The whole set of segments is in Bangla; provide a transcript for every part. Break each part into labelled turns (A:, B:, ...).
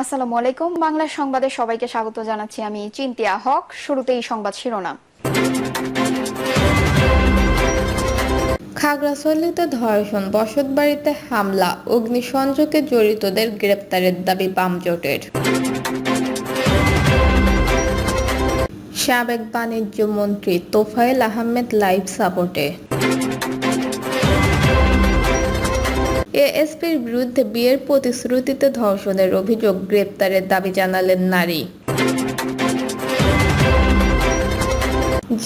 A: আসসালামু আলাইকুম। বাংলা সংবাদে সবাইকে স্বাগত জানাচ্ছি আমি চিন্তিয়া হক। শুরুতেই সংবাদ শিরোনাম।
B: খাগড়াছড়িতে ধর্ষণ, বসতবাড়িতে হামলা, অগ্নিসংযোগে জড়িতদের গ্রেপ্তারের দাবি বাম জোটের। সাবেক বাণিজ্য মন্ত্রী তোফায়েল আহমেদ লাইভ সাপোর্টে। এএসপির বিরুদ্ধে বিয়ের প্রতিশ্রুতিতে ধর্ষণের অভিযোগ গ্রেপ্তারের দাবি জানালেন নারী।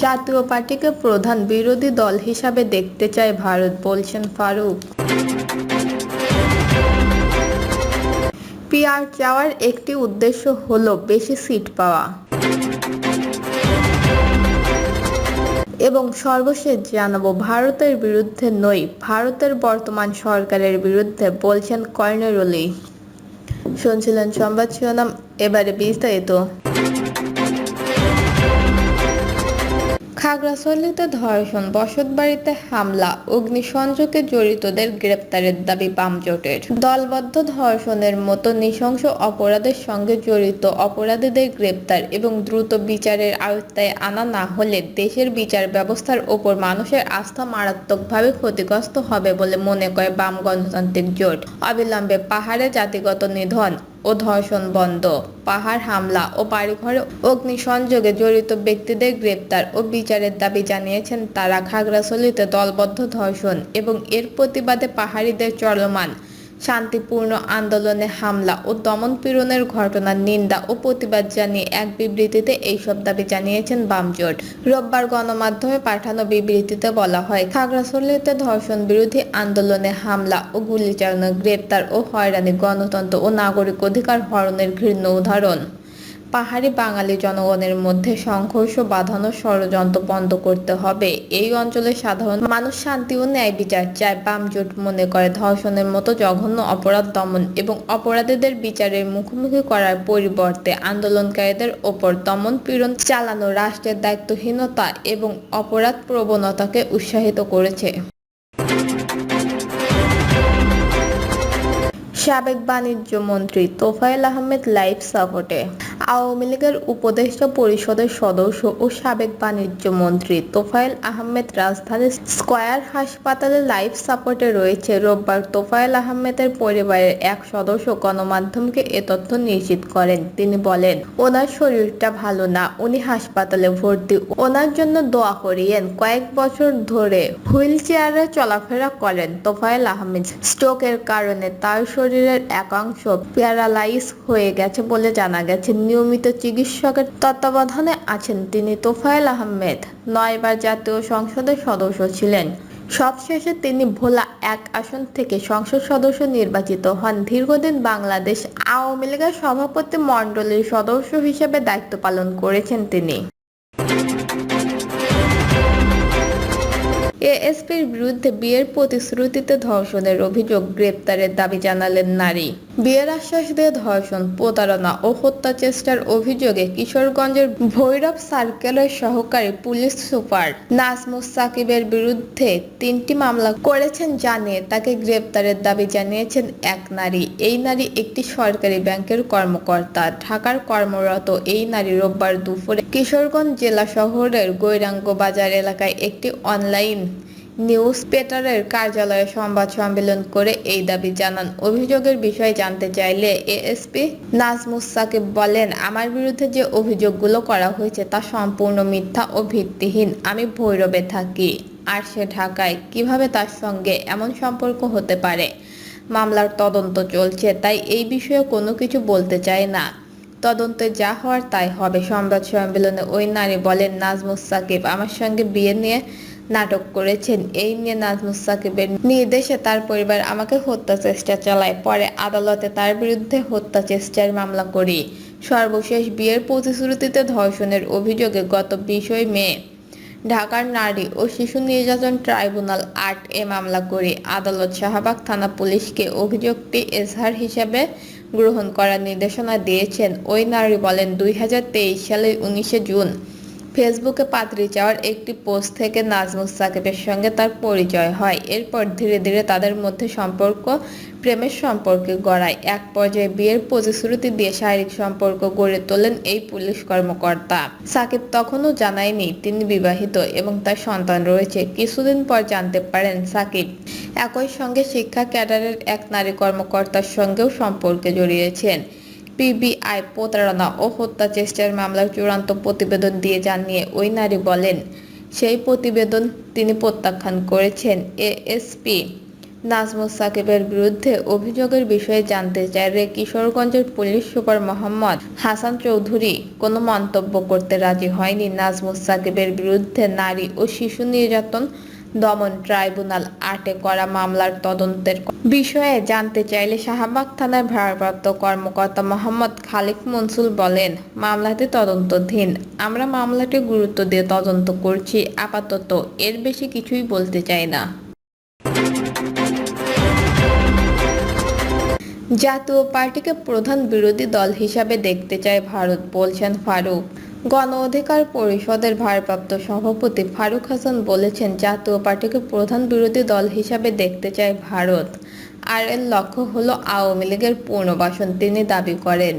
B: জাতীয় পার্টিকে প্রধান বিরোধী দল হিসাবে দেখতে চায় ভারত, বলছেন ফারুক। পিআর চাওয়ার একটি উদ্দেশ্য হলো বেশি সিট পাওয়া। এবং সর্বশেষ জানাব, ভারতের বিরুদ্ধে নই, ভারতের বর্তমান সরকারের বিরুদ্ধে বলছেন কর্নেরলি শুনছিলেন সংবাদ শিরোনাম, এবারে বিস্তারিত। খাগড়াছড়িতে ধর্ষণ, বসতবাড়িতে হামলা, অগ্নিসংযোগে জড়িতদের গ্রেপ্তারের দাবি বাম জোটের। দলবদ্ধ ধর্ষণের মতো নৃশংস অপরাধের সঙ্গে জড়িত অপরাধীদের গ্রেপ্তার এবং দ্রুত বিচারের আওতায় আনা না হলে দেশের বিচার ব্যবস্থার ওপর মানুষের আস্থা মারাত্মকভাবে ক্ষতিগ্রস্ত হবে বলে মনে করে বাম গণতান্ত্রিক জোট। অবিলম্বে পাহাড়ে জাতিগত নিধন ও ধর্ষণ বন্ধ। পাহাড়, হামলা ও বাড়িঘরে অগ্নিসংযোগে জড়িত ব্যক্তিদের গ্রেপ্তার ও বিচারের দাবি জানিয়েছেন তারা খাগড়াছড়িতে দলবদ্ধ ধর্ষণ এবং এর প্রতিবাদে পাহাড়িদের চলমান শান্তিপূর্ণ আন্দোলনে হামলা ও দমন পীড়নের ঘটনার নিন্দা ও প্রতিবাদ জানিয়ে এক বিবৃতিতে এইসব দাবি জানিয়েছেন বামজোট। রোববার গণমাধ্যমে পাঠানো বিবৃতিতে বলা হয়, খাগড়াছড়িতে ধর্ষণ বিরোধী আন্দোলনে হামলা ও গুলি চালানো গ্রেপ্তার ও হয়রানি গণতন্ত্র ও নাগরিক অধিকার হরণের ঘৃণ্য উদাহরণ। পাহাড়ি বাঙালি জনগণের মধ্যে সংঘর্ষ, বাঁধানো ষড়যন্ত্র বন্ধ করতে হবে। এই অঞ্চলের সাধারণ মানুষ শান্তি ও ন্যায় বিচার চায়। বাম জোট মনে করে ধর্ষণের মতো জঘন্য অপরাধ দমন এবং অপরাধীদের বিচারের মুখোমুখি করার পরিবর্তে আন্দোলনকারীদের ওপর দমন পীড়ন চালানো রাষ্ট্রের দায়িত্বহীনতা এবং অপরাধ প্রবণতাকে উৎসাহিত করেছে। সাবেক বাণিজ্য মন্ত্রী তোফায়েল আহমেদ লাইভ সাপোর্টে। আওয়ামী লীগের উপদেষ্টা পরিষদের সদস্য ও সাবেক বাণিজ্য মন্ত্রী তোফায়েল আহমেদ রাজধানীর স্কয়ার হাসপাতালে লাইভ সাপোর্টে রয়েছে। রোববার তোফায়েল আহমেদের পরিবারের এক সদস্য গণমাধ্যমকে এ তথ্য নিশ্চিত করেন। তিনি বলেন, ওনার শরীরটা ভালো না, উনি হাসপাতালে ভর্তি। ওনার জন্য দোয়া করিয়েন। কয়েক বছর ধরে হুইল চেয়ারে চলাফেরা করেন তোফায়েল আহমেদ। স্ট্রোকের কারণে তার শরীরের একাংশ প্যারালাইজ হয়ে গেছে বলে জানা গেছে। নিয়মিত চিকিৎসকের তত্ত্বাবধানে আছেন তিনি তোফায়েল আহমেদ। নয়বার জাতীয় সংসদের সদস্য ছিলেন। সবশেষে তিনি ভোলা এক আসন থেকে সংসদ সদস্য নির্বাচিত হন। দীর্ঘদিন বাংলাদেশ আওয়ামী লীগের সভাপতি মণ্ডলীর সদস্য হিসেবে দায়িত্ব পালন করেছেন তিনি। এএসপির বিরুদ্ধে বিয়ের প্রতিশ্রুতিতে ধর্ষণের অভিযোগ গ্রেপ্তারের দাবি জানালেন নারী। বিয়ের আশ্বাস দিয়ে ধর্ষণ, প্রতারণা ও হত্যা চেষ্টার অভিযোগে কিশোরগঞ্জের ভৈরব সার্কেলের সহকারী পুলিশ সুপার নাজমুস সাকিবের বিরুদ্ধে তিনটি মামলা করেছেন জানিয়ে তাকে গ্রেপ্তারের দাবি জানিয়েছেন এক নারী। এই নারী একটি সরকারি ব্যাংকের কর্মকর্তা। ঢাকার কর্মরত এই নারী রোববার দুপুরে কিশোরগঞ্জ জেলা শহরের গৈরাঙ্গ বাজার এলাকায় একটি অনলাইন নিউজ পেটারের কার্যালয়ে সংবাদ সম্মেলন করে এই দাবি জানান। অভিযোগের বিষয়ে জানতে চাইলে এএসপি নাজমুস সাকিব বলেন, আমার বিরুদ্ধে যে অভিযোগগুলো করা হয়েছে তা সম্পূর্ণ মিথ্যা ও ভিত্তিহীন। আমি ভৈরবে থাকি। আর সে ঢাকায়। কীভাবে তার সঙ্গে এমন সম্পর্ক হতে পারে? মামলার তদন্ত চলছে, তাই এই বিষয়ে কোনো কিছু বলতে চাই না। তদন্তে যা হওয়ার তাই হবে। সংবাদ সম্মেলনে ওই নারী বলেন, নাজমুস সাকিব আমার সঙ্গে বিয়ে নিয়ে নাটক করেছেন। এই নিয়ে নাজমুস সাকিবের নির্দেশে তার পরিবার আমাকে হত্যা চেষ্টা চালায়। পরে আদালতে তার বিরুদ্ধে হত্যা চেষ্টার মামলা করি। সর্বশেষ বিয়ের প্রতিশ্রুতিতে ধর্ষণের অভিযোগে গত বিশই মে ঢাকার নারী ও শিশু নির্যাতন ট্রাইব্যুনাল আট এ মামলা করে। আদালত শাহবাগ থানা পুলিশকে অভিযোগটি এজাহার হিসাবে গ্রহণ করার নির্দেশনা দিয়েছেন। ওই নারী বলেন, দুই সালের উনিশে জুন ফেসবুকে পাত্রী চাওয়ার একটি পোস্ট থেকে নাজমুস সাকিবের সঙ্গে তার পরিচয় হয়। এরপর ধীরে ধীরে তাদের মধ্যে সম্পর্ক, প্রেমের সম্পর্কে গড়ায়। এক পর্যায়ে বিয়ের প্রতিশ্রুতি দিয়ে শারীরিক সম্পর্ক গড়ে তোলেন এই পুলিশ কর্মকর্তা। সাকিব তখনও জানায়নি তিনি বিবাহিত এবং তার সন্তান রয়েছে। কিছুদিন পর জানতে পারেন সাকিব একই সঙ্গে শিক্ষা ক্যাডারের এক নারী কর্মকর্তার সঙ্গেও সম্পর্কে জড়িয়েছেন। পিবিআই প্রতারণা ও হত্যা চেষ্টার মামলার চূড়ান্ত প্রতিবেদন দিয়ে জানিয়ে ওই নারী বলেন, সেই প্রতিবেদন তিনি প্রত্যাখ্যান করেছেন। এএসপি নাজমুস সাকিবের বিরুদ্ধে অভিযোগের বিষয়ে জানতে চাইলে কিশোরগঞ্জের পুলিশ সুপার মোহাম্মদ হাসান চৌধুরী কোনো মন্তব্য করতে রাজি হয়নি। নাজমুস সাকিবের বিরুদ্ধে নারী ও শিশু নির্যাতন দমন ট্রাইব্যুনাল আটে করা মামলার তদন্তের বিষয়ে জানতে চাইলে শাহবাগ থানার ভারপ্রাপ্ত কর্মকর্তা মোহাম্মদ খালিক মনসুল বলেন, মামলাটি তদন্তধীন। আমরা মামলাটি গুরুত্ব দিয়ে তদন্ত করছি, আপাতত এর বেশি কিছুই বলতে চাই না। জাতীয় পার্টিকে প্রধান বিরোধী দল হিসাবে দেখতে চায় ভারত, বলছেন ফারুক। গণ অধিকার পরিষদের ভারপ্রাপ্ত সভাপতি ফারুক হাসান বলেছেন, জাতীয় পার্টিকে প্রধান বিরোধী দল হিসাবে দেখতে চায় ভারত। আর এর লক্ষ্য হলো আওয়ামী লীগের পুনর্বাসন তিনি দাবি করেন।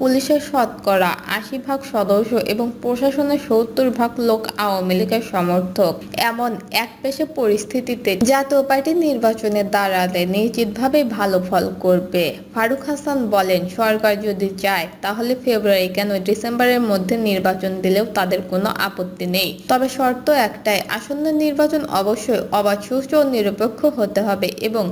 B: পুলিশের শতকরা আশি ভাগ সদস্য এবং প্রশাসনের সত্তর ভাগ লোক আওয়ামী লীগের সমর্থক। এমন এক পেশে পরিস্থিতিতে জাতীয় পার্টি নির্বাচনে দাঁড়ালে নিশ্চিতভাবে ভালো ফল করবে। ফারুক হাসান বলেন, সরকার যদি চায়, তাহলে ফেব্রুয়ারি কেন ডিসেম্বরের মধ্যে নির্বাচন দিলেও তাদের কোনো আপত্তি নেই। তবে শর্ত একটাই, আসন্ন নির্বাচন অবশ্যই অবাধ, সুষ্ঠু ও নিরপেক্ষ হতে হবে এবং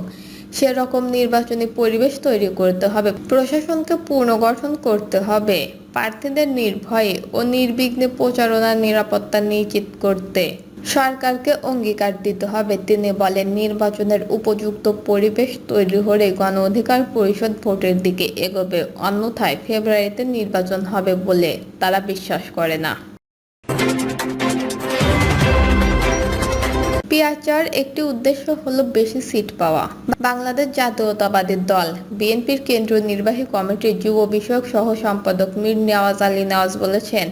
B: সেরকম নির্বাচনী পরিবেশ তৈরি করতে হবে, প্রশাসনকে পুনর্গঠন করতে হবে, প্রার্থীদের নির্ভয়ে ও নির্বিঘ্নে প্রচারণার নিরাপত্তা নিশ্চিত করতে। সরকারকে অঙ্গীকার দিতে হবে, তিনি বলেন নির্বাচনের উপযুক্ত পরিবেশ তৈরি হলে গণ অধিকার পরিষদ ভোটের দিকে এগোবে, অন্যথায় ফেব্রুয়ারিতে নির্বাচন হবে বলে তারা বিশ্বাস করে না। পিয়াচার একটি উদ্দেশ্য হলো বেশি সিট পাওয়া। বাংলাদেশ জাতীয়তাবাদী দল, বিএনপির কেন্দ্রীয় নির্বাহী কমিটির যুব বিষয়ক সহ সম্পাদক মীর নেওয়াজ আলী নেওয়াজ বলেছেন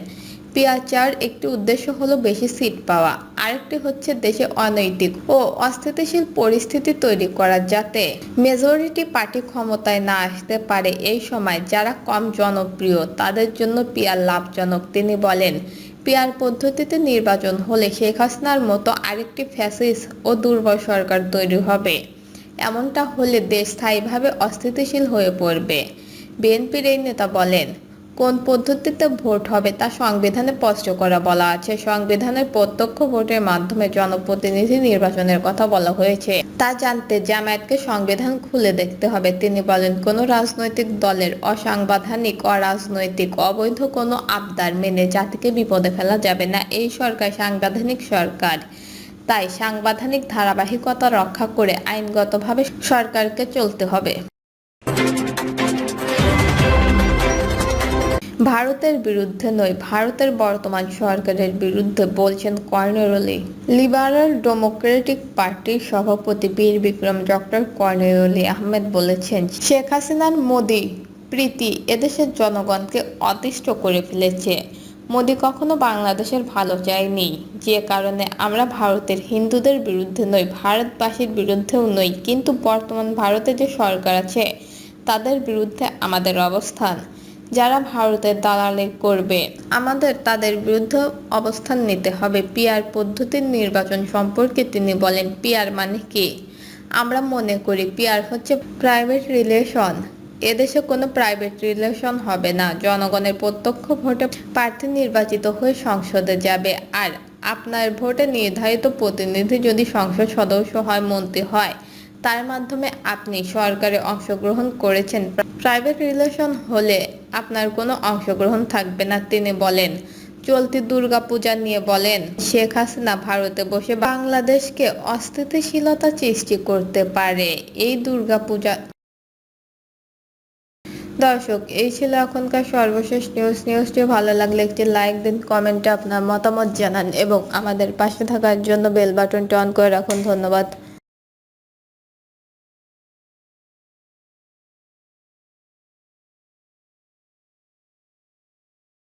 B: পিয়াচার একটি উদ্দেশ্য হলো বেশি সিট পাওয়া। আরেকটি হচ্ছে দেশে অনৈতিক ও অস্থিতিশীল পরিস্থিতি তৈরি করা যাতে মেজরিটি পার্টি ক্ষমতায় না আসতে পারে এই সময় যারা কম জনপ্রিয়, তাদের জন্য পিয়ার লাভজনক, তিনি বলেন। পিয়ার পদ্ধতিতে নির্বাচন হলে শেখ হাসিনার মতো আরেকটি ফ্যাসিস ও দুর্বল সরকার তৈরি হবে। এমনটা হলে দেশ স্থায়ীভাবে অস্থিতিশীল হয়ে পড়বে। বিএনপির এই নেতা বলেন কোন পদ্ধতিতে ভোট হবে তা সংবিধানে স্পষ্ট করা বলা আছে। সংবিধানের প্রত্যক্ষ ভোটের মাধ্যমে জনপ্রতিনিধি নির্বাচনের কথা বলা হয়েছে। তা জানতে জামায়াতকে সংবিধান খুলে দেখতে হবে। তিনি বলেন, কোনো রাজনৈতিক দলের অসাংবিধানিক, অরাজনৈতিক, অবৈধ কোনো আবদার মেনে জাতিকে বিপদে ফেলা যাবে না। এই সরকার সাংবিধানিক সরকার। তাই সাংবিধানিক ধারাবাহিকতা রক্ষা করে আইনগতভাবে সরকারকে চলতে হবে। ভারতের বিরুদ্ধে নয়, ভারতের বর্তমান সরকারের বিরুদ্ধে বলছেন কর্নেরলি লিবারাল ডেমোক্রেটিক পার্টির সভাপতি বীর বিক্রম, ডক্টর কর্নেরলি আহমেদ বলেছেন, শেখ হাসিনার মোদি প্রীতি এদেশের জনগণকে অতিষ্ঠ করে ফেলেছে। মোদি কখনো বাংলাদেশের ভালো চায়নি। যে কারণে আমরা ভারতের হিন্দুদের বিরুদ্ধে নই, ভারতবাসীর বিরুদ্ধেও নই। কিন্তু বর্তমান ভারতে যে সরকার আছে, তাদের বিরুদ্ধে আমাদের অবস্থান। যারা ভারতের দালালি করবে। আমাদের তাদের বিরুদ্ধে অবস্থান নিতে হবে। পিয়ার পদ্ধতির নির্বাচন সম্পর্কে তিনি বলেন পিয়ার মানে কি? আমরা মনে করি পিয়ার হচ্ছে প্রাইভেট রিলেশন এদেশে কোনো প্রাইভেট রিলেশন হবে না। জনগণের প্রত্যক্ষ ভোটে প্রার্থী নির্বাচিত হয়ে সংসদে যাবে। আর আপনার ভোটে নির্ধারিত প্রতিনিধি যদি সংসদ সদস্য হয়, মন্ত্রী হয়, তার মাধ্যমে আপনি সরকারে অংশগ্রহণ করেছেন। প্রাইভেট রিলেশন হলে আপনার কোনো অংশগ্রহণ থাকবে না, তিনি বলেন। চলতি দুর্গাপূজা নিয়ে বলেন, শেখ হাসিনা ভারতে বসে বাংলাদেশকে অস্থিতিশীলতা সৃষ্টি করতে পারে। এই দুর্গাপূজা দর্শক, এই ছিল এখনকার সর্বশেষ নিউজ নিউজটি ভালো লাগলে একটি লাইক দিন কমেন্টে আপনার মতামত জানান এবং আমাদের পাশে থাকার জন্য বেল বাটনটি অন করে রাখুন। ধন্যবাদ।